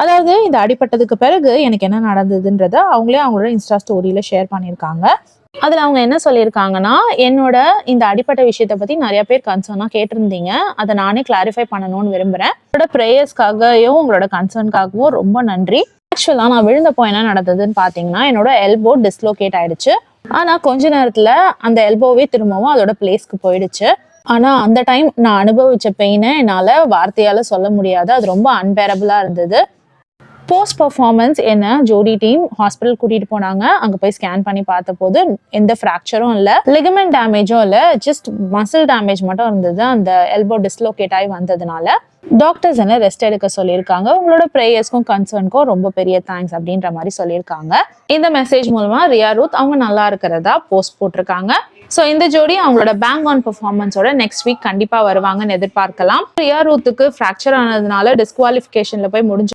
அதாவது இந்த அடிப்பட்டதுக்கு பிறகு எனக்கு என்ன நடந்ததுன்றத அவங்களே அவங்களோட இன்ஸ்டா ஸ்டோரியில ஷேர் பண்ணியிருக்காங்க. அதில் அவங்க என்ன சொல்லியிருக்காங்கன்னா என்னோட இந்த அடிப்பட்ட விஷயத்தை பற்றி நிறைய பேர் கன்சர்னாக கேட்டிருந்தீங்க. அதை நானே கிளாரிஃபை பண்ணணும்னு விரும்புகிறேன் உங்களோட ப்ரேயர்ஸ்க்காகவும் உங்களோட கன்சர்னுக்காகவும் ரொம்ப நன்றி. ஆக்சுவலாக நான் விழுந்தப்போ என்ன நடந்ததுன்னு பார்த்தீங்கன்னா என்னோட எல்போ டிஸ்லோகேட் ஆயிடுச்சு. ஆனால் கொஞ்ச நேரத்தில் அந்த எல்போவே திரும்பவும் அதோட பிளேஸ்க்கு போயிடுச்சு. ஆனால் அந்த டைம் நான் அனுபவிச்ச பெயினை என்னால் வார்த்தையால் சொல்ல முடியாது. அது ரொம்ப அன்பேரபிளாக இருந்தது. போஸ்ட் பர்ஃபார்மன்ஸ் என்ன? ஜோடி டீம் ஹாஸ்பிட்டல் கூட்டிட்டு போனாங்க. அங்க போய் ஸ்கேன் பண்ணி பார்த்தபோது எந்த ஃப்ராக்சரும் இல்ல. லிகமெண்ட் டேமேஜும் இல்ல. ஜஸ்ட் மசில் டேமேஜ் மட்டும் இருந்தது. அந்த எல்போ டிஸ்லோகேட் ஆகி வந்ததுனால டாக்டர்ஸ் என்ன ரெஸ்ட் எடுக்க சொல்லியிருக்காங்க. உங்களோட ப்ரேயர்ஸ்க்கும் கன்சர்னுக்கும் ரொம்ப பெரிய தேங்க்ஸ் அப்படின்ற மாதிரி சொல்லியிருக்காங்க. இந்த மெசேஜ் மூலமா ரியா ரூத் அவங்க நல்லா இருக்கிறதா போஸ்ட் போட்டிருக்காங்க. ஸோ இந்த ஜோடி அவங்களோட பேங்க் ஆன் பெர்ஃபார்மன்ஸோட நெக்ஸ்ட் வீக் கண்டிப்பா வருவாங்கன்னு எதிர்பார்க்கலாம். ரியா ரூத்துக்கு ஃப்ராக்சர் ஆனதுனால டிஸ்குவாலிஃபிகேஷன்ல போய் முடிஞ்சு